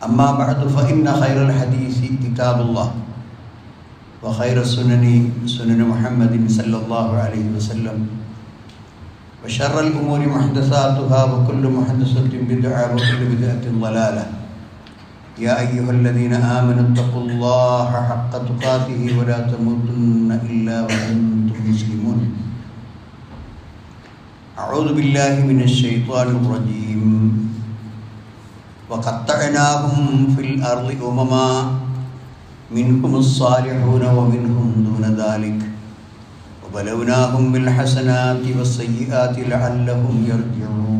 أما بعد فإن خير الحديث كتاب الله وخير السنن سنن محمد صلى الله عليه وسلم وشر الأمور محدثاتها وكل محدثة بدعة وكل بدعة ضلالة. يا أيها الذين آمنوا اتقوا الله حق تقاته ولا تموتن إلا وأنتم مسلمون. أعوذ بالله من الشيطان الرجيم. وقطعناهم في الأرض أمما منهم الصالحون ومنهم دون ذلك وبلوناهم بالحسنات والسيئات لعلهم يرجعون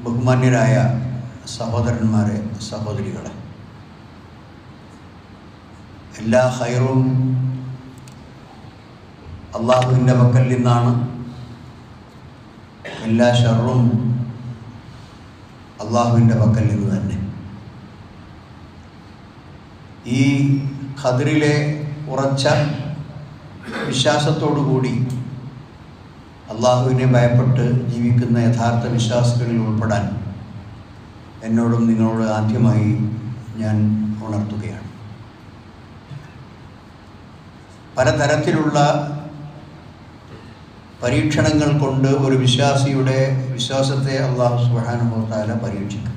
ബഹുമാന്യരായ സഹോദരന്മാരെ സഹോദരികളെ എല്ലാ ഹൈറും അള്ളാഹുവിൻ്റെ പക്കൽ നിന്നാണ് എല്ലാ ഷറും അള്ളാഹുവിന്റെ പക്കൽ നിന്ന് തന്നെ. ഈ ഖദറിലെ ഉറച്ച വിശ്വാസത്തോടുകൂടി അള്ളാഹുവിനെ ഭയപ്പെട്ട് ജീവിക്കുന്ന യഥാർത്ഥ വിശ്വാസികളിൽ ഉൾപ്പെടാൻ എന്നോടും നിങ്ങളോട് ആദ്യമായി ഞാൻ ഉണർത്തുകയാണ്. പലതരത്തിലുള്ള പരീക്ഷണങ്ങൾ കൊണ്ട് ഒരു വിശ്വാസിയുടെ വിശ്വാസത്തെ അള്ളാഹു സുഹാനുഭവത്താല പരീക്ഷിക്കും.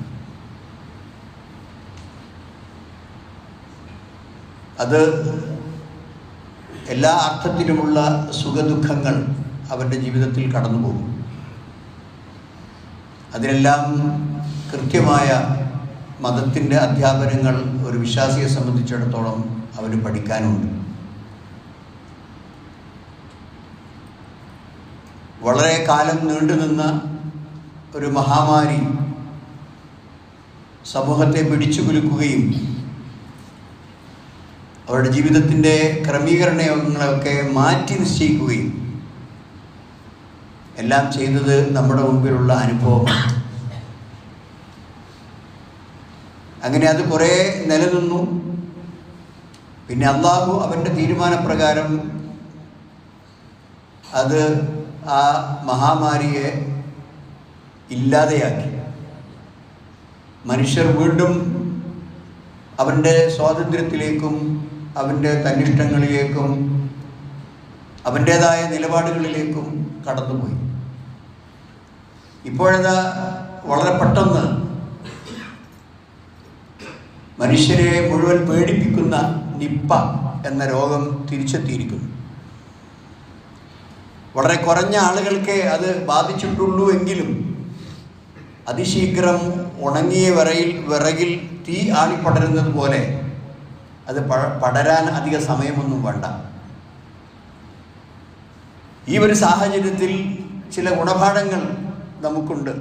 അത് എല്ലാ അർത്ഥത്തിലുമുള്ള സുഖദുഃഖങ്ങൾ അവന്റെ ജീവിതത്തിൽ കടന്നു പോകും അതിനെല്ലാം കൃത്യമായ മതത്തിന്റെ അധ്യാപനങ്ങൾ ഒരു വിശ്വാസിയെ സംബന്ധിച്ചിടത്തോളം അവന് പഠിക്കാനുണ്ട്. വളരെ കാലം നീണ്ടുനിന്ന ഒരു മഹാമാരി സമൂഹത്തെ പിടിച്ചു കുലുക്കുകയും അവരുടെ ജീവിതത്തിന്റെ ക്രമീകരണങ്ങളൊക്കെ മാറ്റി നിശ്ചയിക്കുകയും എല്ലാം ചെയ്തത് നമ്മുടെ മുമ്പിലുള്ള അനുഭവമാണ്. അങ്ങനെ അത് കുറേ നിലനിന്നു. പിന്നെ അള്ളാഹു അവന്റെ തീരുമാനപ്രകാരം അത് ആ മഹാമാരിയെ ഇല്ലാതെയാക്കി. മനുഷ്യർ വീണ്ടും അവന്റെ സ്വാതന്ത്ര്യത്തിലേക്കും അവന്റെ തന്നിഷ്ടങ്ങളിലേക്കും അവന്റേതായ നിലപാടുകളിലേക്കും കടന്നുപോയി. ഇപ്പോഴത് വളരെ പെട്ടെന്ന് മനുഷ്യരെ മുഴുവൻ പേടിപ്പിക്കുന്ന നിപ്പ എന്ന രോഗം തിരിച്ചെത്തിയിരിക്കുന്നു. വളരെ കുറഞ്ഞ ആളുകൾക്ക് അത് ബാധിച്ചിട്ടുള്ളൂ എങ്കിലും അതിശീഘ്രം ഉണങ്ങിയ വിറയിൽ വിറകിൽ തീ ആളിപ്പടരുന്നത് പോലെ അത് പടരാൻ അധിക സമയമൊന്നും വേണ്ട. ഈ ഒരു സാഹചര്യത്തിൽ ചില ഗുണപാഠങ്ങൾ നമുക്കുണ്ട്.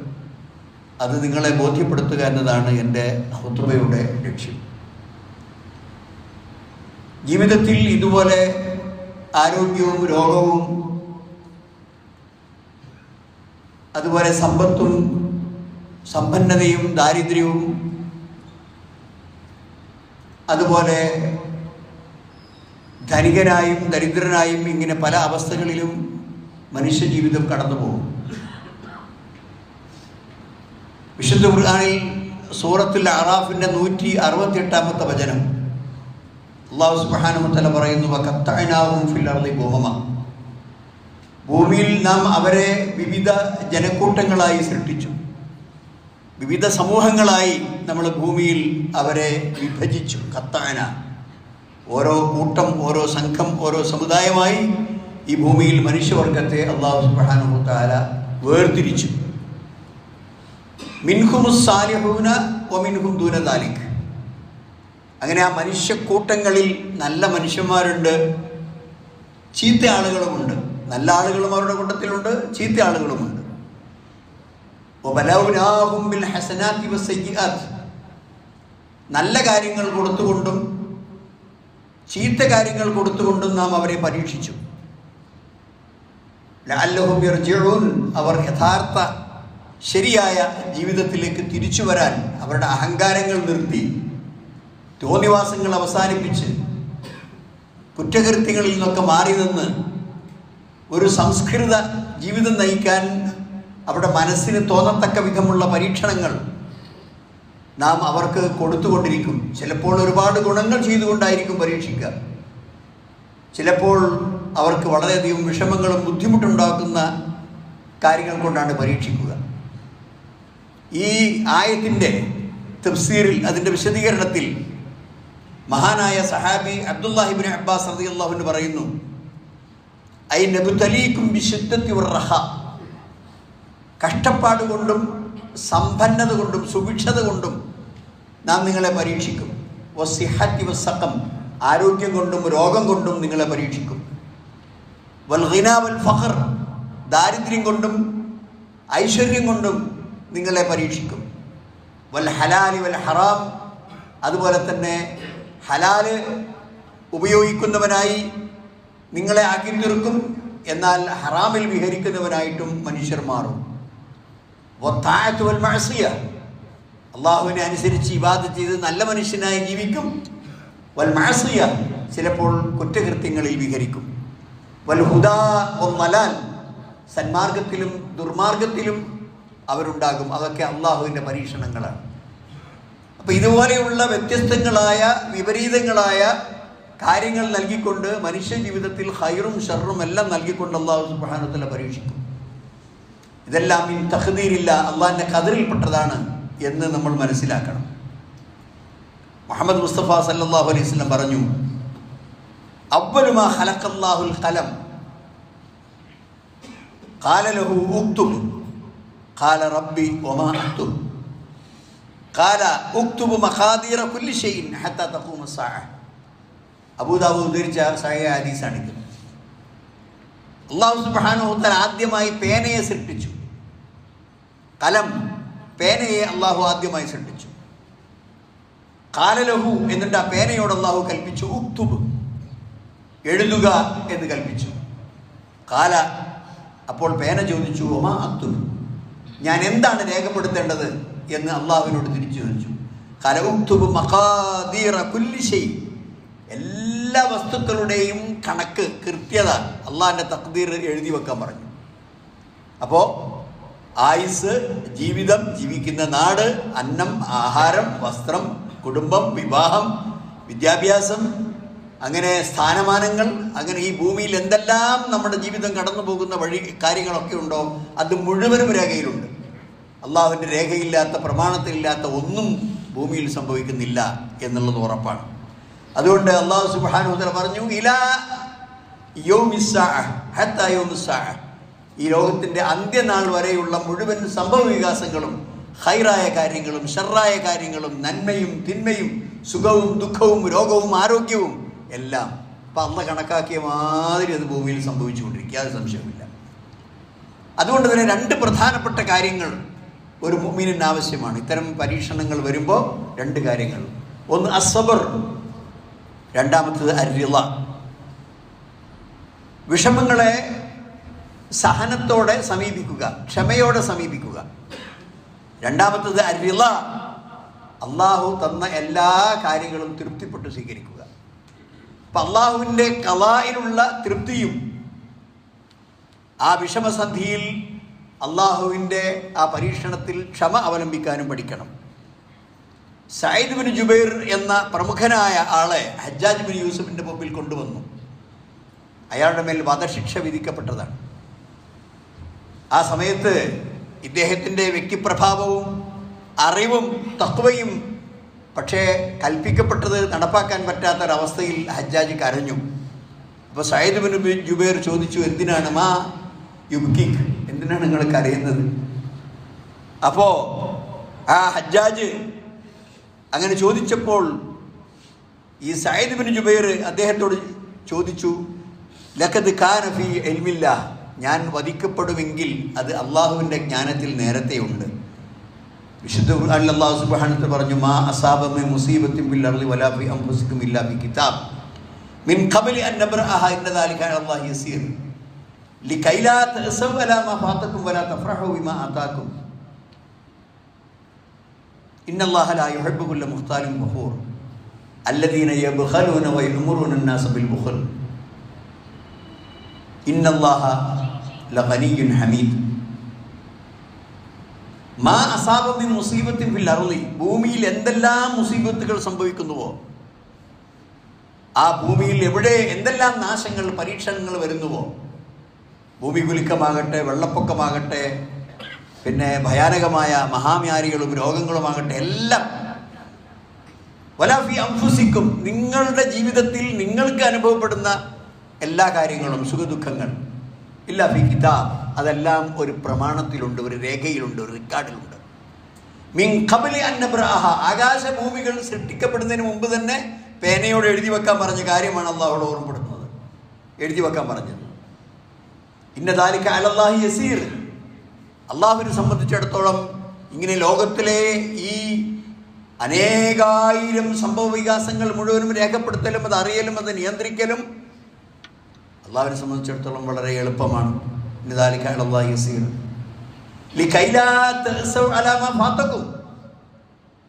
അത് നിങ്ങളെ ബോധ്യപ്പെടുത്തുക എന്നതാണ് എന്റെ ഹുത്തുബയുടെ ലക്ഷ്യം. ജീവിതത്തിൽ ഇതുപോലെ ആരോഗ്യവും രോഗവും അതുപോലെ സമ്പത്തും സമ്പന്നതയും ദാരിദ്ര്യവും അതുപോലെ ധനികനായും ദരിദ്രനായും ഇങ്ങനെ പല അവസ്ഥകളിലും മനുഷ്യ ജീവിതം കടന്നു പോകും വിശുദ്ധ ഖുർആാനിൽ സൂറത്തിൽ അറാഫിന്റെ നൂറ്റി അറുപത്തി എട്ടാമത്തെ വചനം. അള്ളാഹു സുബാനുമത്തല പറയുന്നു ഫിൽ അർദി ബുഹമ ഭൂമിയിൽ നാം അവരെ വിവിധ ജനക്കൂട്ടങ്ങളായി സൃഷ്ടിച്ചു. വിവിധ സമൂഹങ്ങളായി നമ്മൾ ഭൂമിയിൽ അവരെ വിഭജിച്ചു. കത്താന. ഓരോ കൂട്ടം ഓരോ സംഘം ഓരോ സമുദായമായി ഈ ഭൂമിയിൽ മനുഷ്യവർഗത്തെ അള്ളാഹു സുബ്ഹാനഹു തആല വേർതിരിച്ചു. മിൻഹുമുസ് സാലിഹൂന ഒമിൻഹും ദൂന ദാലിക്. അങ്ങനെ ആ മനുഷ്യക്കൂട്ടങ്ങളിൽ നല്ല മനുഷ്യന്മാരുണ്ട് ചീത്ത ആളുകളുമുണ്ട്. നല്ല ആളുകളും അവരുടെ കൂട്ടത്തിലുണ്ട് ചീത്ത ആളുകളുമുണ്ട്. നല്ല കാര്യങ്ങൾ കൊടുത്തുകൊണ്ടും ചീത്ത കാര്യങ്ങൾ കൊടുത്തുകൊണ്ടും നാം അവരെ പരീക്ഷിച്ചു. അവർ യഥാർത്ഥ ശരിയായ ജീവിതത്തിലേക്ക് തിരിച്ചു വരാൻ അവരുടെ അഹങ്കാരങ്ങൾ നിർത്തി. തോന്നിവാസങ്ങൾ അവസാനിപ്പിച്ച് കുറ്റകൃത്യങ്ങളിൽ നിന്നൊക്കെ മാറി നിന്ന് ഒരു സംസ്കൃത ജീവിതം നയിക്കാൻ അവരുടെ മനസ്സിന് തോന്നത്തക്ക വിധമുള്ള പരീക്ഷണങ്ങൾ നാം അവർക്ക് കൊടുത്തുകൊണ്ടിരിക്കും. ചിലപ്പോൾ ഒരുപാട് ഗുണങ്ങൾ ചെയ്തുകൊണ്ടായിരിക്കും പരീക്ഷിക്കുക. ചിലപ്പോൾ അവർക്ക് വളരെയധികം വിഷമങ്ങളും ബുദ്ധിമുട്ടുണ്ടാക്കുന്ന കാര്യങ്ങൾ കൊണ്ടാണ് പരീക്ഷിക്കുക. ഈ ആയത്തിന്റെ തഫ്സീറിൽ അതിന്റെ വിശദീകരണത്തിൽ മഹാനായ സഹാബി അബ്ദുല്ലാഹിബിൻ അബ്ബാസ് റളിയല്ലാഹു പറയുന്നു ഐ വിശുദ്ധത്തി റഹ കഷ്ടപ്പാട് കൊണ്ടും സമ്പന്നത കൊണ്ടും സുഭിക്ഷത കൊണ്ടും നാം നിങ്ങളെ പരീക്ഷിക്കും. വസിഹത്തി വസക്കം ആരോഗ്യം കൊണ്ടും രോഗം കൊണ്ടും നിങ്ങളെ പരീക്ഷിക്കും. വൽ ഹിന വൽ ഫഖർ ദാരിദ്ര്യം കൊണ്ടും ഐശ്വര്യം കൊണ്ടും നിങ്ങളെ പരീക്ഷിക്കും. വൽ ഹലാലി വൽ ഹറാം അതുപോലെ തന്നെ ഹലാൽ ഉപയോഗിക്കുന്നവനായി നിങ്ങളെ ആക്കി തീർക്കും. എന്നാൽ ഹറാമിൽ വിഹരിക്കുന്നവനായിട്ടും മനുഷ്യർ മാറും. അള്ളാഹുവിനെ അനുസരിച്ച് ഇബാദത്ത് ചെയ്ത് നല്ല മനുഷ്യനായി ജീവിക്കും. വൽ മഅസിയ ചിലപ്പോൾ കുറ്റകൃത്യങ്ങളിൽ വിഹരിക്കും. വൽ ഹുദാ വൽ മലാൽ സന്മാർഗത്തിലും ദുർമാർഗത്തിലും അവരുണ്ടാകും. അതൊക്കെ അള്ളാഹുവിന്റെ പരീക്ഷണങ്ങളാണ്. അപ്പോൾ ഇതുപോലെയുള്ള വ്യത്യസ്തങ്ങളായ വിപരീതങ്ങളായ കാര്യങ്ങൾ നൽകിക്കൊണ്ട് മനുഷ്യ ജീവിതത്തിൽ ഹൈറും ഷെറും എല്ലാം നൽകിക്കൊണ്ട് അള്ളാഹു സുബാനത്തില പരീക്ഷിക്കും. ഇതെല്ലാം ഈ തഹദീരില്ല അള്ളാഹിന്റെ കതിരിൽപ്പെട്ടതാണ് എന്ന് നമ്മൾ മനസ്സിലാക്കണം. മുഹമ്മദ് മുസ്തഫ സല്ലാഹു അലൈഹി സ്വലം പറഞ്ഞു അവലുമാ കലം കാലലഹു ഉക്തും കാല റബ്ബി ഉക്തുബു മഖാദീറ കുല്ലിഷെയിൻ ഹത്താ തഖൂമ സാഅ അബൂദാബു ഉദ്ധരിച്ച സഹ ഹദീസാണ് ഇത് അള്ളാഹു സുബാനുഹുത്തൽ ആദ്യമായി പേനയെ സൃഷ്ടിച്ചു. കലം പേനയെ അള്ളാഹു ആദ്യമായി സൃഷ്ടിച്ചു. കാലലഹു എന്നിട്ട് ആ പേനയോട് അള്ളാഹു കൽപ്പിച്ചു. ഉക്തുബ് എഴുതുക എന്ന് കൽപ്പിച്ചു. കാല അപ്പോൾ പേന ചോദിച്ചു ഒമ അക്തുബ്? ഞാൻ എന്താണ് രേഖപ്പെടുത്തേണ്ടത്? എന്ന് അള്ളാഹുവിനോട് തിരിച്ചു ചോദിച്ചു. കല ഉക്തുബ് മഹാദീറ കുല്ലിശൈ എല്ലാ എല്ലാ വസ്തുക്കളുടെയും കണക്ക് കൃത്യത അള്ളാഹിന്റെ തക്തീർ എഴുതി വെക്കാൻ പറഞ്ഞു. അപ്പോൾ ആയുസ് ജീവിതം ജീവിക്കുന്ന നാട് അന്നം ആഹാരം വസ്ത്രം കുടുംബം വിവാഹം വിദ്യാഭ്യാസം അങ്ങനെ സ്ഥാനമാനങ്ങൾ അങ്ങനെ ഈ ഭൂമിയിൽ എന്തെല്ലാം നമ്മുടെ ജീവിതം കടന്നു പോകുന്ന വഴി കാര്യങ്ങളൊക്കെ ഉണ്ടോ അത് മുഴുവനും രേഖയിലുണ്ട്. അള്ളാഹുവിന്റെ രേഖയില്ലാത്ത പ്രമാണത്തിലില്ലാത്ത ഒന്നും ഭൂമിയിൽ സംഭവിക്കുന്നില്ല എന്നുള്ളത് ഉറപ്പാണ്. അതുകൊണ്ട് അള്ളാഹു സുബാനുദ്ര പറഞ്ഞു ഇലാ യോമിസ്സാഅ. ഈ ലോകത്തിന്റെ അന്ത്യനാൾ വരെയുള്ള മുഴുവൻ സംഭവ വികാസങ്ങളും ഹൈറായ കാര്യങ്ങളും ഷെറായ കാര്യങ്ങളും നന്മയും തിന്മയും സുഖവും ദുഃഖവും രോഗവും ആരോഗ്യവും എല്ലാം അപ്പം അന്ന് കണക്കാക്കിയ മാതിരി അത് ഭൂമിയിൽ സംഭവിച്ചുകൊണ്ടിരിക്കുക. അത് സംശയമില്ല അതുകൊണ്ട് തന്നെ രണ്ട് പ്രധാനപ്പെട്ട കാര്യങ്ങൾ ഒരു മുഅ്മിനിന് ആവശ്യമാണ്. ഇത്തരം പരീക്ഷണങ്ങൾ വരുമ്പോൾ രണ്ട് കാര്യങ്ങൾ. ഒന്ന് അസബർ രണ്ടാമത്തത് അരിള വിഷമങ്ങളെ സഹനത്തോടെ സമീപിക്കുക ക്ഷമയോടെ സമീപിക്കുക. രണ്ടാമത്തത് അരിള അള്ളാഹു തന്ന എല്ലാ കാര്യങ്ങളും തൃപ്തിപ്പെട്ട് സ്വീകരിക്കുക. അപ്പം അള്ളാഹുവിന്റെ കലായിലുള്ള തൃപ്തിയും ആ വിഷമസന്ധിയിൽ അള്ളാഹുവിന്റെ ആ പരീക്ഷണത്തിൽ ക്ഷമ അവലംബിക്കാനും പഠിക്കണം. സയ്യിദ് ബിൻ ജുബൈർ എന്ന പ്രമുഖനായ ആളെ ഹജ്ജാജ് ബിൻ യൂസഫിന്റെ മുമ്പിൽ കൊണ്ടുവന്നു. അയാളുടെ മേൽ വധശിക്ഷ വിധിക്കപ്പെട്ടതാണ്. ആ സമയത്ത് ഇദ്ദേഹത്തിന്റെ വ്യക്തിപ്രഭാവവും അറിവും തത്വയും പക്ഷേ കൽപ്പിക്കപ്പെട്ടത് നടപ്പാക്കാൻ പറ്റാത്തൊരവസ്ഥയിൽ ഹജ്ജാജ് കരഞ്ഞു. അപ്പോൾ സയ്യിദ് ബിൻ ജുബൈർ ചോദിച്ചു എന്തിനാണ് മാ യുബിക്കിക്ക് എന്തിനാണ് നിങ്ങൾ കരയുന്നത്? അപ്പോൾ ആ ഹജ്ജാജ് അങ്ങനെ ചോദിച്ചപ്പോൾ ഈ സയ്യിദ് ബിൻ ജുബൈർ അദ്ദേഹത്തോട് ചോദിച്ചു ലഖത് കാനഫി എൽമില്ല ഞാൻ വധിക്കപ്പെടുമെങ്കിൽ അത് അള്ളാഹുവിന്റെ ജ്ഞാനത്തിൽ നേരത്തെയുണ്ട് വിശുദ്ധ അല്ലാഹു സുബ്ഹാനഹു പറഞ്ഞു മാ അസാബമി മുസീബത്തും ബിൽ വലാഫി അംബുസിക്കും ഇല്ലാഫി കിതാബ് മിൻ ഖബലി അൻ അല്ലാഹി യസീർ മാ വലാ ബിമാ ഇന്ന അല്ലാഹ ലാ യുഹിബ്ബു കുല്ല മുഖ്താലിൻ ഫഖൂർ الذين يبخلون ويأمرون الناس بالبخل إن الله لغني حميد മാ അസാബി മുസീബത്തിൻ ഫിൽ അറുളി ഭൂമിയിൽ എന്തെല്ലാം മുസീബത്തുകൾ സംഭവിക്കുന്നുവോ ആ ഭൂമിയിൽ എവിടെ എന്തെല്ലാം നാശങ്ങൾ പരീക്ഷണങ്ങൾ വരുന്നുവോ ഭൂമി കുലുക്കമാകട്ടെ വെള്ളപ്പൊക്കമാകട്ടെ പിന്നെ ഭയാനകമായ മഹാമ്യാരികളും രോഗങ്ങളുമാകട്ടെ എല്ലാം. വലാഫി അംഫുസിക്കും നിങ്ങളുടെ ജീവിതത്തിൽ നിങ്ങൾക്ക് അനുഭവപ്പെടുന്ന എല്ലാ കാര്യങ്ങളും സുഖദുഃഖങ്ങൾ. ഇല്ല ഫി കിതാബ്. അതെല്ലാം ഒരു പ്രമാണത്തിലുണ്ട് ഒരു രേഖയിലുണ്ട് ഒരു റെക്കോർഡിലുണ്ട്. മിൻ കബലി അന്നബ്രാഹ ആകാശഭൂമികൾ സൃഷ്ടിക്കപ്പെടുന്നതിന് മുമ്പ് തന്നെ പേനയോട് എഴുതി വെക്കാൻ പറഞ്ഞ കാര്യമാണ് അള്ളാഹോട് ഓർമ്മപ്പെടുന്നത് എഴുതി വെക്കാൻ പറഞ്ഞത്. ഇന്ന ദാലിക്ക അലല്ലാഹി യസീർ. അള്ളാഹുവിനെ സംബന്ധിച്ചിടത്തോളം ഇങ്ങനെ ലോകത്തിലെ ഈ അനേകായിരം സംഭവ വികാസങ്ങൾ മുഴുവനും രേഖപ്പെടുത്തലും അത് അറിയലും അത് നിയന്ത്രിക്കലും അള്ളാഹുവിനെ സംബന്ധിച്ചിടത്തോളം വളരെ എളുപ്പമാണ്.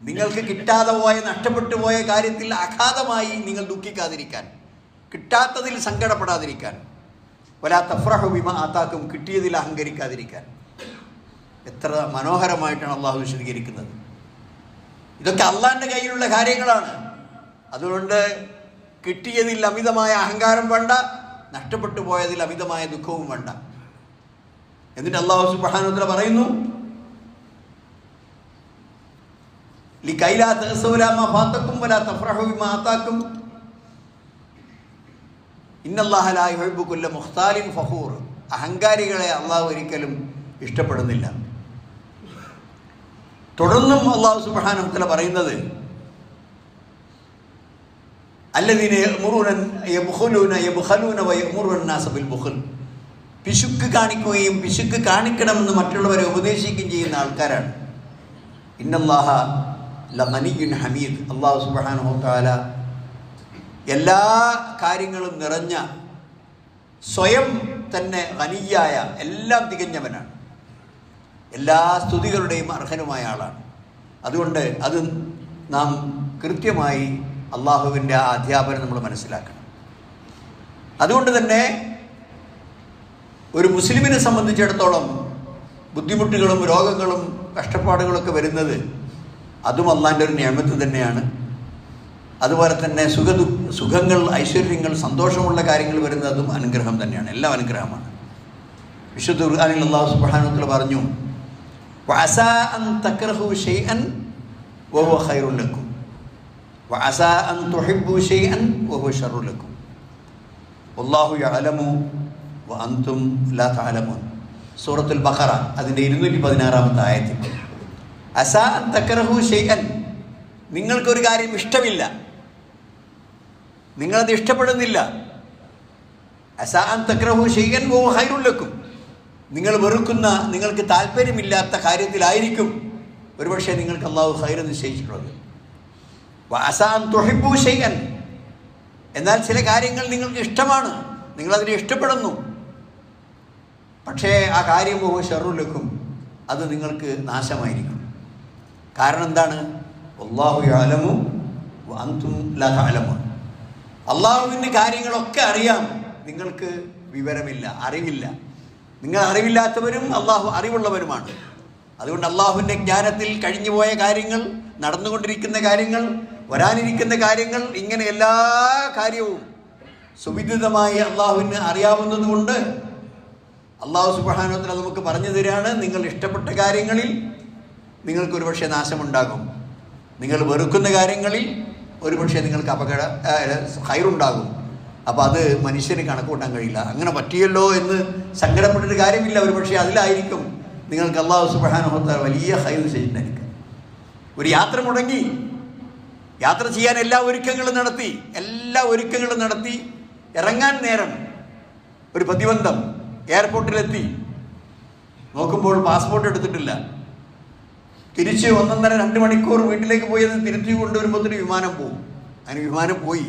നിങ്ങൾക്ക് കിട്ടാതെ പോയ നഷ്ടപ്പെട്ടു പോയ കാര്യത്തിൽ അഗാധമായി നിങ്ങൾ ദുഃഖിക്കാതിരിക്കാൻ കിട്ടാത്തതിൽ സങ്കടപ്പെടാതിരിക്കാൻ വലാ തഫ്രഹു വിമ ആത്താക്കും കിട്ടിയതിൽ അഹങ്കരിക്കാതിരിക്കാൻ. എത്ര മനോഹരമായിട്ടാണ് അള്ളാഹു വിശദീകരിക്കുന്നത്. ഇതൊക്കെ അള്ളാഹിന്റെ കയ്യിലുള്ള കാര്യങ്ങളാണ്. അതുകൊണ്ട് കിട്ടിയതിൽ അമിതമായ അഹങ്കാരം വേണ്ട നഷ്ടപ്പെട്ടു പോയതിൽ അമിതമായ ദുഃഖവും വേണ്ട. എന്നിട്ട് അള്ളാഹു സുബ്ഹാനഹു പറയുന്നു അഹങ്കാരികളെ അള്ളാഹു ഒരിക്കലും ഇഷ്ടപ്പെടുന്നില്ല. തുടർന്നും അള്ളാഹു സുബ്ഹാനഹു തആല പറയുന്നത് പിശുക്ക് കാണിക്കുകയും പിശുക്ക് കാണിക്കണമെന്ന് മറ്റുള്ളവരെ ഉപദേശിക്കുകയും ചെയ്യുന്ന ആൾക്കാരാണ്. ഇന്നല്ലാഹ ഹമീദ്. അള്ളാഹു സുബ്ഹാനഹു തആല എല്ലാ കാര്യങ്ങളും നിറഞ്ഞ സ്വയം തന്നെ ഖനിയായ എല്ലാം തികഞ്ഞവനാണ്. എല്ലാ സ്തുതികളുടെയും അർഹനുമായ ആളാണ്. അതുകൊണ്ട് അത് നാം കൃത്യമായി അള്ളാഹുവിന്റെ ആ അധ്യാപനം നമ്മൾ മനസ്സിലാക്കണം. അതുകൊണ്ട് തന്നെ ഒരു മുസ്ലിമിനെ സംബന്ധിച്ചിടത്തോളം ബുദ്ധിമുട്ടുകളും രോഗങ്ങളും കഷ്ടപ്പാടുകളൊക്കെ വരുന്നത് അതും അള്ളാന്റെ ഒരു നിയമത്ത് തന്നെയാണ്. അതുപോലെ തന്നെ സുഖ സുഖങ്ങൾ ഐശ്വര്യങ്ങൾ സന്തോഷമുള്ള കാര്യങ്ങൾ വരുന്നതും അനുഗ്രഹം തന്നെയാണ്. എല്ലാം അനുഗ്രഹമാണ്. വിശുദ്ധ ഖുർആനിൽ അള്ളാഹു സുബാനത്തിൽ പറഞ്ഞു സൂറത്തുൽ ബഖറ അതിന്റെ ഇരുന്നൂറ്റി പതിനാറാമത്തെ ആയത്തിൽ. നിങ്ങൾക്കൊരു കാര്യം ഇഷ്ടമില്ല. നിങ്ങളത് ഇഷ്ടപ്പെടുന്നില്ല. അസാ അൻ തക്രഹു ഷെയ്യൻ വഹുവ ഹൈറുല്ലക്കും ലക്കും നിങ്ങൾ വെറുക്കുന്ന നിങ്ങൾക്ക് താല്പര്യമില്ലാത്ത കാര്യത്തിലായിരിക്കും ഒരുപക്ഷെ നിങ്ങൾക്ക് അള്ളാഹു ഹൈർ നിശ്ചയിച്ചിട്ടുള്ളത്. വാസാൻ തൊഹിബു ഷെയ്യൻ എന്നാൽ ചില കാര്യങ്ങൾ നിങ്ങൾക്ക് ഇഷ്ടമാണ്. നിങ്ങളതിനെ ഇഷ്ടപ്പെടുന്നു. പക്ഷേ ആ കാര്യം പോകും ഷെറുലക്കും അത് നിങ്ങൾക്ക് നാശമായിരിക്കും. കാരണം എന്താണ്? അള്ളാഹു അലമു അന്തും ലമു അള്ളാഹുവിന്റെ കാര്യങ്ങളൊക്കെ അറിയാം. നിങ്ങൾക്ക് വിവരമില്ല അറിവില്ല. നിങ്ങൾ അറിവില്ലാത്തവരും അള്ളാഹു അറിവുള്ളവരുമാണ്. അതുകൊണ്ട് അള്ളാഹുവിന്റെ ജ്ഞാനത്തിൽ കഴിഞ്ഞുപോയ കാര്യങ്ങൾ നടന്നുകൊണ്ടിരിക്കുന്ന കാര്യങ്ങൾ വരാനിരിക്കുന്ന കാര്യങ്ങൾ ഇങ്ങനെ എല്ലാ കാര്യവും സുവിദിതമായി അള്ളാഹുവിന് അറിയാവുന്നതുകൊണ്ട് അള്ളാഹു സുബാനോത്തല നമുക്ക് പറഞ്ഞു തരികയാണ്. നിങ്ങൾ ഇഷ്ടപ്പെട്ട കാര്യങ്ങളിൽ നിങ്ങൾക്ക് ഒരുപക്ഷെ നാശമുണ്ടാകും. നിങ്ങൾ വെറുക്കുന്ന കാര്യങ്ങളിൽ ഒരുപക്ഷെ നിങ്ങൾക്ക് അപകട ഹൈറുണ്ടാകും അപ്പോൾ അത് മനുഷ്യന് കണക്കൂട്ടാൻ കഴിയില്ല. അങ്ങനെ പറ്റിയല്ലോ എന്ന് സങ്കടപ്പെട്ടിട്ട് കാര്യമില്ല. ഒരു പക്ഷേ അതിലായിരിക്കും നിങ്ങൾക്ക് അള്ളാഹു സുബാനോത്തല വലിയ ഹൈവ് ചെയ്തിട്ടുണ്ടായിരിക്കും ഒരു യാത്ര മുടങ്ങി. യാത്ര ചെയ്യാൻ എല്ലാ ഒരുക്കങ്ങളും നടത്തി. എല്ലാ ഒരുക്കങ്ങളും നടത്തി. ഇറങ്ങാൻ നേരം ഒരു പ്രതിബന്ധം എയർപോർട്ടിലെത്തി. നോക്കുമ്പോൾ പാസ്പോർട്ട് എടുത്തിട്ടില്ല. തിരിച്ച് ഒന്നൊന്നര രണ്ട് മണിക്കൂർ വീട്ടിലേക്ക് പോയത് തിരിച്ചു കൊണ്ടുവരുമ്പോൾ വിമാനം പോകും അതിന് വിമാനം പോയി.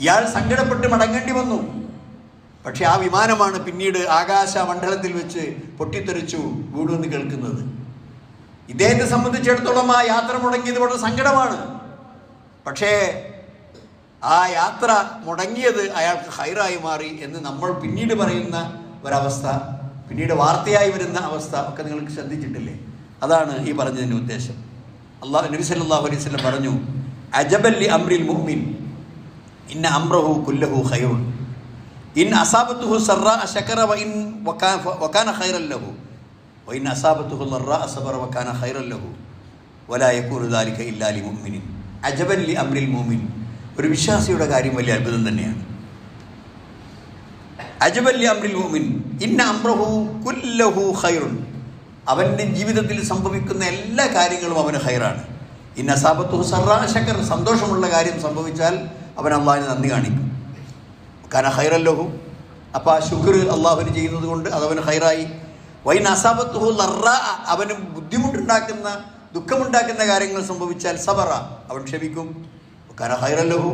ഇയാൾ സങ്കടപ്പെട്ട് മടങ്ങേണ്ടി വന്നു. പക്ഷെ ആ വിമാനമാണ് പിന്നീട് ആകാശ മണ്ഡലത്തിൽ വെച്ച് പൊട്ടിത്തെറിച്ചു വീടുവെന്ന് കേൾക്കുന്നത്. ഇദ്ദേഹത്തെ സംബന്ധിച്ചിടത്തോളം ആ യാത്ര മുടങ്ങിയത് വളരെ സങ്കടമാണ്. പക്ഷേ ആ യാത്ര മുടങ്ങിയത് അയാൾക്ക് ഹൈറായി മാറി എന്ന് നമ്മൾ പിന്നീട് പറയുന്ന ഒരവസ്ഥ പിന്നീട് വാർത്തയായി വരുന്ന അവസ്ഥ ഒക്കെ നിങ്ങൾക്ക് ശ്രദ്ധിച്ചിട്ടില്ലേ? അതാണ് ഈ പറഞ്ഞതിന്റെ ഉദ്ദേശം. അള്ളാഹ് നബി സല്ലല്ലാഹു അലൈഹി വസല്ലം പറഞ്ഞു അജബല്ലി അമ്രിൽ മുഅ്മിൻ. ഇന്ന അംറഹു കുല്ലഹു ഖൈറുൻ. ഇൻ അസാബത്തുഹു സറ ശക്കറ വൈൻ വക്കാന വകാന ഖൈറൻ ലഹു. വഇൻ അസാബത്തുഹു ളറ സബറ വകാന ഖൈറൻ ലഹു. വലാ യകൂനു ദാലിക ഇല്ലാ ലിമുഅ്മിനിൻ അജബൻ ലി അമ്രിൽ മുഅ്മിൻ. ഒരു വിശ്വാസിയുടെ കാര്യം വലിയ അത്ഭുതം തന്നെയാണ്. അജബൻ ലി അമ്രിൽ മുഅ്മിൻ. ഇന്ന അംറഹു കുല്ലഹു ഖൈറുൻ. അവന്റെ ജീവിതത്തിൽ സംഭവിക്കുന്ന എല്ലാ കാര്യങ്ങളും അവന് ഹൈറാണ് ഇന്ന സാബത്തു സർറാ ശക്കർ സന്തോഷമുള്ള കാര്യം സംഭവിച്ചാൽ അവൻ അള്ളാഹിന് നന്ദി കാണിക്കും. കാരണം ഹൈറല്ലഹു അപ്പോൾ ആ ശുക്ർ അള്ളാഹുവിന് ചെയ്യുന്നത് കൊണ്ട് അതവന് ഹൈറായി വൈൻ അസാബത്തുഹു ലറ അവന് ബുദ്ധിമുട്ടുണ്ടാക്കുന്ന ദുഃഖമുണ്ടാക്കുന്ന കാര്യങ്ങൾ സംഭവിച്ചാൽ സബറ. അവൻ ക്ഷമിക്കും. കാരണം ഹൈറല്ലഹു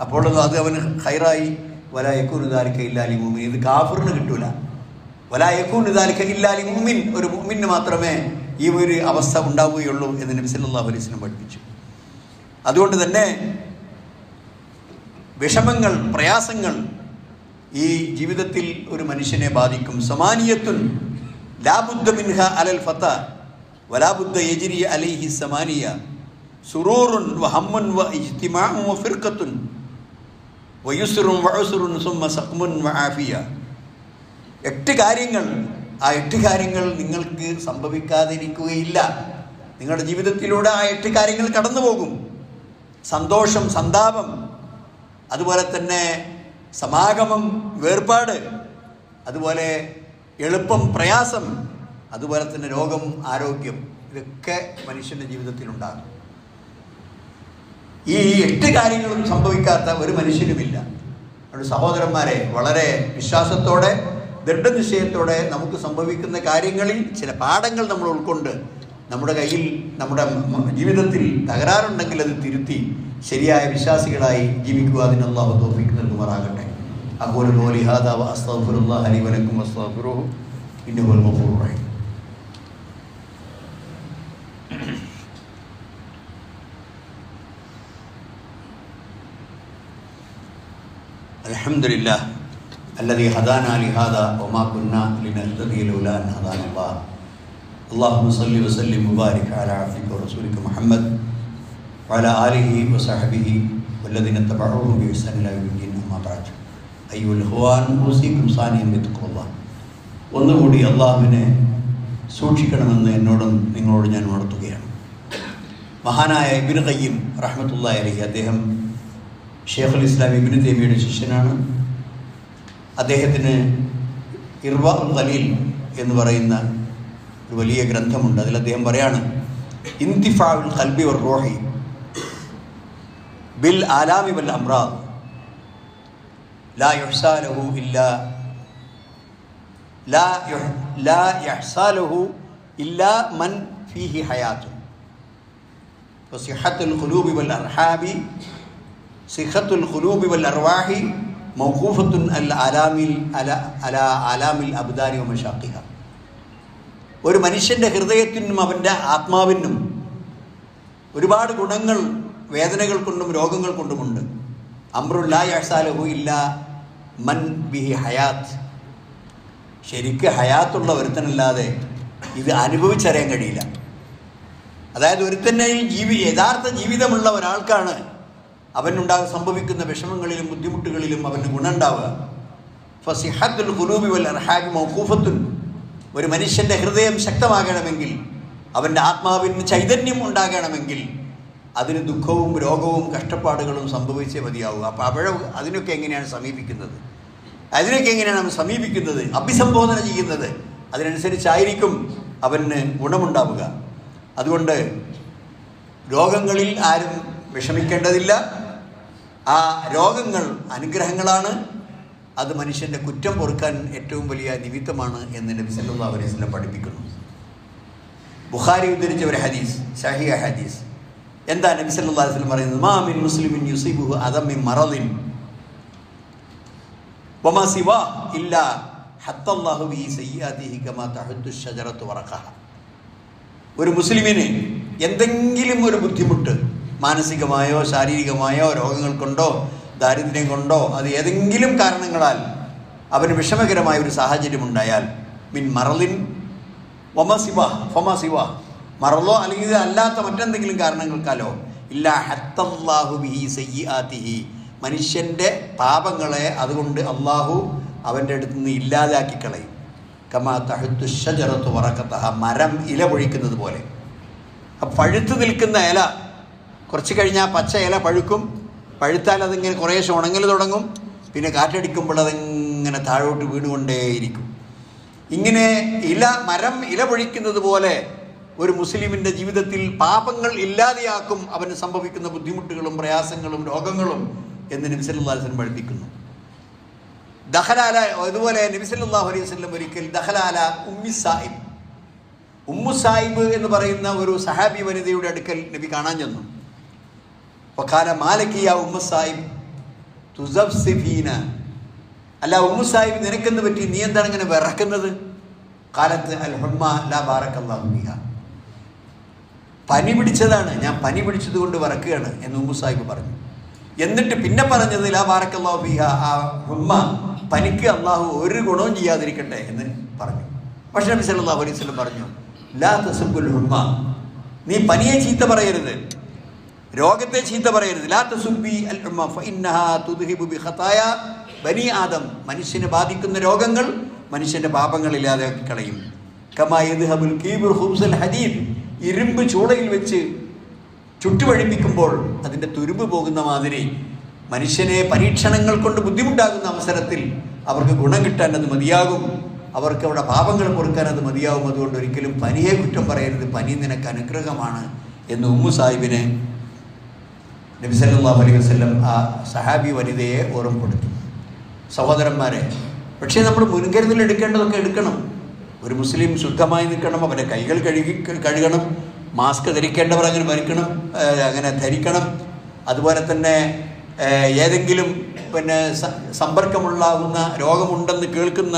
അപ്പോൾ അത് അവന് ഹൈറായി വലായക്കൂൻ ഇതാലിക്ക ഇല്ലാലി മുമിൻ ഇത് കാഫറിന് കിട്ടൂല. വലായക്കൂൻ ഇതാലിക്ക ഇല്ലാലി മുമിൻ ഒരു മുമിന് മാത്രമേ ഈ ഒരു അവസ്ഥ ഉണ്ടാവുകയുള്ളൂ എന്ന് നബി സല്ലല്ലാഹു അലൈഹി പഠിപ്പിച്ചു. അതുകൊണ്ട് തന്നെ വിഷമങ്ങൾ പ്രയാസങ്ങൾ ഈ ജീവിതത്തിൽ ഒരു മനുഷ്യനെ ബാധിക്കും. സമാനിയത്തുൻ ലാബുദ്ധ മിൻഹ അലൽ ഫത്ത വലാബുദ്ധ യജിരി അലൈഹി സമാനിയ സുറൂറുൻ വഹമ്മുൻ വ ഇജ്തിമാഉ വ ഫിർഖത്തുൻ വയുസ്റുൻ വഅസുറുൻ സുമ്മ സഖ്മുൻ വ ആഫിയ. എട്ട് കാര്യങ്ങൾ ആ എട്ട് കാര്യങ്ങൾ നിങ്ങൾക്ക് സംഭവിക്കാതിരിക്കുകയില്ല. നിങ്ങളുടെ ജീവിതത്തിലൂടെ ആ എട്ട് കാര്യങ്ങൾ കടന്നു പോകും സന്തോഷം സന്താപം അതുപോലെ തന്നെ സമാഗമം വേർപാട് അതുപോലെ എളുപ്പം പ്രയാസം അതുപോലെ തന്നെ രോഗം ആരോഗ്യം ഇതൊക്കെ മനുഷ്യന്റെ ജീവിതത്തിലുണ്ടാകും ഈ എട്ട് കാര്യങ്ങളും സംഭവിക്കാത്ത ഒരു മനുഷ്യനുമില്ല. അതുകൊണ്ട് സഹോദരന്മാരെ വളരെ വിശ്വാസത്തോടെ ദൃഢനിശ്ചയത്തോടെ നമുക്ക് സംഭവിക്കുന്ന കാര്യങ്ങളിൽ ചില പാഠങ്ങൾ നമ്മൾ ഉൾക്കൊണ്ട് നമ്മുടെ കയ്യിൽ നമ്മുടെ ജീവിതത്തിൽ തകരാറുണ്ടെങ്കിൽ അത് തിരുത്തി ശരിയായ വിശ്വാസികളായി ജീവിക്കുക അതിന് അള്ളാഹു തോഫിക്ക് നൽകുമാറാകട്ടെ അഹോൽ മോലി ഹാദാവ അസ്തഫുറുല്ലാഹ് അലി വലക്കും അസ്തഫുറുഹു ഇന്നുഹുൽ ഗഫൂർ റഹീം الحمد لله الذي هدانا لهذا وما كنا لنهتدي لولا ان هدانا الله اللهم صل وسلم وبارك على عبدك ورسولك محمد വല ആലിഹി വസഹബിഹി വല്ലതിനെ തബഴവും ബിഹസനിലായി അമ്മാറാജ് അയ്യുൽ ഹുവാൻ ഹുസീബും സാനിയും എത്തുക്കൊള്ള ഒന്നുകൂടി അള്ളാഹുവിനെ സൂക്ഷിക്കണമെന്ന് എന്നോടും നിങ്ങളോട് ഞാൻ ഉണർത്തുകയാണ് മഹാനായ ഇബിൻ കയ്യം റഹ്മത്തുള്ള അലഹി അദ്ദേഹം ഷേഖുൽ ഇസ്ലാം ഇബിൻ തേമിയുടെ ശിഷ്യനാണ്. അദ്ദേഹത്തിന് ഇർവ ഖലീൽ എന്ന് പറയുന്ന ഒരു വലിയ ഗ്രന്ഥമുണ്ട്. അതിൽ അദ്ദേഹം പറയാണ് ഇന്തിഫാവുൽ കൽബി വർ റോഹി ബിൽ ആലാമി വൽ അമ്രാദ് ലാ യുഹ്സാലഹു ഇല്ല ലാ ലാ യഹ്സാലഹു ഇല്ല മൻ ഫീഹി ഹയാത്തു സിഹത്തുൽ ഖുലൂബി വൽ അർഹാബി സിഹത്തുൽ ഖുലൂബി വൽ അർവാഹി മൗഖൂഫത്തുൻ അൽ അലാമിൽ അല അല അലാമിൽ അബ്ദാനി മഷാഖിഹ ഒരു മനുഷ്യന്റെ ഹൃദയത്തിനും അവന്റെ ആത്മാവിനും ഒരുപാട് ഗുണങ്ങൾ വേദനകൾ കൊണ്ടും രോഗങ്ങൾ കൊണ്ടുമുണ്ട്. അമ്രുല്ലാ യഹ്സാലഹു ഇല്ല മൻ ബിഹി ഹയാത്ത്. ശരിക്ക് ഹയാത്തുള്ള ഒരുത്തനല്ലാതെ ഇത് അനുഭവിച്ചറിയാൻ കഴിയില്ല. അതായത് ഒരുത്തന്നെ ജീവി യഥാർത്ഥ ജീവിതമുള്ള ഒരാൾക്കാണ് അവനുണ്ടാകുന്ന സംഭവിക്കുന്ന വിഷമങ്ങളിലും ബുദ്ധിമുട്ടുകളിലും അവന് ഗുണമുണ്ടാവുക. ഫസിഹത്തുൽ ഖുലൂബി വൽ അർഹാബി മൗഖൂഫത്തുൻ. ഒരു മനുഷ്യന്റെ ഹൃദയം ശക്തമാകണമെങ്കിൽ അവന്റെ ആത്മാവിന് ചൈതന്യം ഉണ്ടാകണമെങ്കിൽ അതിന് ദുഃഖവും രോഗവും കഷ്ടപ്പാടുകളും സംഭവിച്ചേ മതിയാവുക അപ്പോൾ അവിടെ അതിനൊക്കെ എങ്ങനെയാണ് സമീപിക്കുന്നത്? അതിനൊക്കെ എങ്ങനെയാണ് അവൻ സമീപിക്കുന്നത്? അഭിസംബോധന ചെയ്യുന്നത്. അതിനനുസരിച്ചായിരിക്കും അവന് ഗുണമുണ്ടാവുക. അതുകൊണ്ട് രോഗങ്ങളിൽ ആരും വിഷമിക്കേണ്ടതില്ല. ആ രോഗങ്ങൾ അനുഗ്രഹങ്ങളാണ്. അത് മനുഷ്യന്റെ കുറ്റം പൊറുക്കാൻ ഏറ്റവും വലിയ നിമിത്തമാണ് എന്ന് നബി സല്ലാ അലൈഹി സ്വലം പഠിപ്പിക്കുന്നു. ബുഖാരി ഉദ്ധരിച്ച ഒരു ഹദീസ് ഷഹിയ ഹദീസ്. എന്താ നബി അലൈഹി വസല്ലം പറയുന്നത്? മാമിൻ മുസ്ലിമിൻ യുസീബുഹു അദം മിൻ മറദിൻ. വമാ സിവാ ബി കമാ തഹദ്ദു ഷജറത്തു വറഖഹ. ഒരു മുസ്ലിമിന് എന്തെങ്കിലും ഒരു ബുദ്ധിമുട്ട് മാനസികമായോ ശാരീരികമായോ രോഗങ്ങൾ കൊണ്ടോ ദാരിദ്ര്യം കൊണ്ടോ അത് ഏതെങ്കിലും കാരണങ്ങളാൽ അവന് വിഷമകരമായ ഒരു സാഹചര്യം ഉണ്ടായാൽ മിൻ മറലിൻ ഒമസിവ ഫൊമസിവ മറലോ അല്ലെങ്കിൽ അല്ലാത്ത മറ്റെന്തെങ്കിലും കാരണങ്ങൾക്കാലോ. ഇല്ല ഹത്തല്ലാഹു ബിഹി സയ്യാതിഹി മനുഷ്യന്റെ പാപങ്ങളെ അതുകൊണ്ട് അള്ളാഹു അവന്റെ അടുത്ത് നിന്ന് ഇല്ലാതാക്കി കളയും. കമാ തഹത്തു ഷജറത്ത് വറക്കത്തഹ. മരം ഇല പൊഴിക്കുന്നത് പോലെ. പഴുത്തു നിൽക്കുന്ന ഇല. കുറച്ച് കഴിഞ്ഞാൽ പച്ച ഇല പഴുക്കും. പഴുത്താൽ അതിങ്ങനെ കുറേശ്ശെ ഉണങ്ങൽ തുടങ്ങും. പിന്നെ കാറ്റടിക്കുമ്പോൾ അതിങ്ങനെ താഴോട്ട് വീണുകൊണ്ടേയിരിക്കും. ഇങ്ങനെ ഇല മരം ഇല പൊഴിക്കുന്നത് പോലെ ഒരു മുസ്ലിമിന്റെ ജീവിതത്തിൽ പാപങ്ങൾ ഇല്ലാതെയാക്കും അവന് സംഭവിക്കുന്ന ബുദ്ധിമുട്ടുകളും പ്രയാസങ്ങളും രോഗങ്ങളും എന്ന് നബിസല്ലാസ്ലം പഠിപ്പിക്കുന്നു. ദഹലാല അതുപോലെ നബിസല്ലാഹു അലൈഹി വസല്ലം ഒരിക്കൽ ദഹലാല ഉമ്മി സാഹിബ്. ഉമ്മു സാഹിബ് എന്ന് പറയുന്ന ഒരു സഹാബി വനിതയുടെ അടുക്കൽ നബി കാണാൻ ചെന്നു. വക്കാല മാലക്കിയ ഉമ്മു സാഹിബ് തുസഫ്സിഫീന അല്ല ഉമ്മു സാഹിബ് നിനക്കെന്ന് പറ്റി? നീ എന്താണ് ഇങ്ങനെ വിറക്കുന്നത്? കാലത്ത് അൽ ഹുമ്മ ലാ ബാറക്കല്ലാഹു ബിഹ പനി പിടിച്ചതാണ്. ഞാൻ പനി പിടിച്ചത് കൊണ്ട് വറക്കുകയാണ് എന്ന് ഉമ്മു സാഹിബ് പറഞ്ഞു. എന്നിട്ട് പിന്നെ പറഞ്ഞതിൽ ആ ബാറക്കല്ലാഹു ബിഹ ആ ഉമ്മ പനിക്ക് അള്ളാഹു ഒരു ഗുണവും ചെയ്യാതിരിക്കട്ടെ എന്ന് പറഞ്ഞു. പക്ഷേ നബി സല്ലല്ലാഹു അലൈഹി വസല്ലം പറഞ്ഞു ലാ തസുബുൽ ഉമ്മ. നീ പനിയെ ചീത്ത പറയരുത്. രോഗത്തെ ചീത്ത പറയരുത്. ലാ തസുബി അൽ ഉമ്മ ഫഇന്നഹാ തുദ്ഹിബു ബി ഖതായ ബനി ആദം മനുഷ്യനെ ബാധിക്കുന്ന രോഗങ്ങൾ മനുഷ്യന്റെ പാപങ്ങൾ ഇല്ലാതാക്കി കളയും. കമാ യദ്ഹബുൽ കീബുൽ ഖുബ്സുൽ ഹദീദ്. ഇരുമ്പ് ചൂളയിൽ വെച്ച് ചുറ്റുവഴിപ്പിക്കുമ്പോൾ അതിന്റെ തുരുമ്പ് പോകുന്ന മാതിരി മനുഷ്യനെ പരീക്ഷണങ്ങൾ കൊണ്ട് ബുദ്ധിമുട്ടാകുന്ന അവസരത്തിൽ അവർക്ക് ഗുണം കിട്ടാൻ അത് മതിയാകും. അവർക്ക് അവിടെ പാപങ്ങൾ പൊറുക്കാൻ അത് മതിയാകും. അതുകൊണ്ട് ഒരിക്കലും പനിയെ കുറ്റം പറയരുത്. പനി നിനക്ക് അനുഗ്രഹമാണ് എന്ന് ഉമ്മു സാഹിബിനെ നബി സല്ലല്ലാഹു അലൈഹി വസല്ലം ആ സഹാബി വനിതയെ ഓർമ്മപ്പെടുത്തി. സഹോദരന്മാരെ പക്ഷേ നമ്മൾ മുൻകരുതൽ എടുക്കേണ്ടതൊക്കെ എടുക്കണം. ഒരു മുസ്ലിം ശുദ്ധമായി നിൽക്കണം അവന്റെ കൈകൾ കഴുകി കഴുകണം മാസ്ക് ധരിക്കേണ്ടവർ അങ്ങനെ ഭരിക്കണം അങ്ങനെ ധരിക്കണം. അതുപോലെ തന്നെ ഏതെങ്കിലും പിന്നെ സമ്പർക്കമുള്ളാകുന്ന രോഗമുണ്ടെന്ന് കേൾക്കുന്ന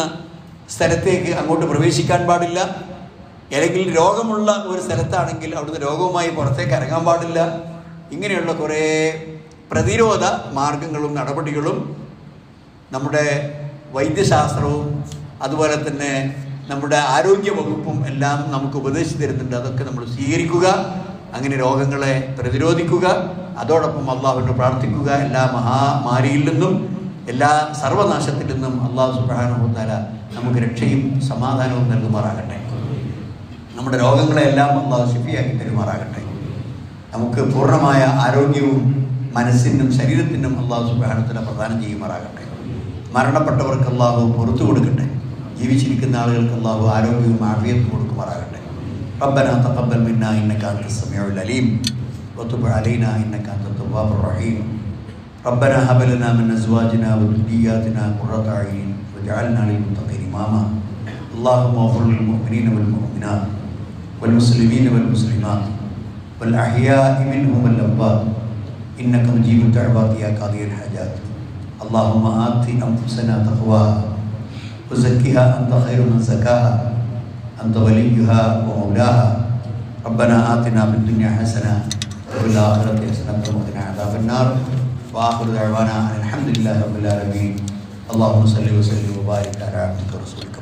സ്ഥലത്തേക്ക് അങ്ങോട്ട് പ്രവേശിക്കാൻ പാടില്ല. അല്ലെങ്കിൽ രോഗമുള്ള ഒരു സ്ഥലത്താണെങ്കിൽ അവിടുന്ന് രോഗവുമായി പുറത്തേക്ക് ഇറങ്ങാൻ പാടില്ല. ഇങ്ങനെയുള്ള കുറേ പ്രതിരോധ മാർഗങ്ങളും നടപടികളും നമ്മുടെ വൈദ്യശാസ്ത്രവും അതുപോലെ തന്നെ നമ്മുടെ ആരോഗ്യ വകുപ്പും എല്ലാം നമുക്ക് ഉപദേശിച്ചു തരുന്നുണ്ട്. അതൊക്കെ നമ്മൾ സ്വീകരിക്കുക അങ്ങനെ രോഗങ്ങളെ പ്രതിരോധിക്കുക അതോടൊപ്പം അള്ളാഹുവിനോട് പ്രാർത്ഥിക്കുക. എല്ലാ മഹാമാരിയിൽ നിന്നും എല്ലാ സർവനാശത്തിൽ നിന്നും അള്ളാഹു സുബ്രഹാനുഭവത്താല നമുക്ക് രക്ഷയും സമാധാനവും നൽകുമാറാകട്ടെ. നമ്മുടെ രോഗങ്ങളെല്ലാം അള്ളാഹു ശിഫിയാക്കി തരുമാറാകട്ടെ. നമുക്ക് പൂർണമായ ആരോഗ്യവും മനസ്സിനും ശരീരത്തിനും അള്ളാഹു സുബ്രഹാനത്തിനെ പ്രദാനം ചെയ്യുമാറാകട്ടെ. മരണപ്പെട്ടവർക്ക് അള്ളാഹു പുറത്തു കൊടുക്കട്ടെ. ജീവിച്ചിരിക്കുന്ന ആളുകൾക്ക് അള്ളാഹു ആരോഗ്യവും ആഫിയത്തും കൊടുക്കുമാറാകട്ടെ ربنا تقبل منا انك انت السميع العليم وتب علينا انك انت التواب الرحيم ربنا هب لنا من ازواجنا وذرياتنا قرة اعين واجعلنا للمتقين اماما اللهم اغفر للمؤمنين والمؤمنات والمسلمين والمسلمات والاحياء منهم والاموات انك مجيب الدعوات يا قاضي الحاجات اللهم آت أنفسنا تقواها وزكها أنت خير من زكاها، أنت وليها ومولاها. ربنا آتنا في الدنيا حسنة وفي الآخرة حسنة وقنا عذاب النار. وآخر دعوانا أن الحمد لله رب العالمين. اللهم صل وسلم وبارك على عبدك ورسولك.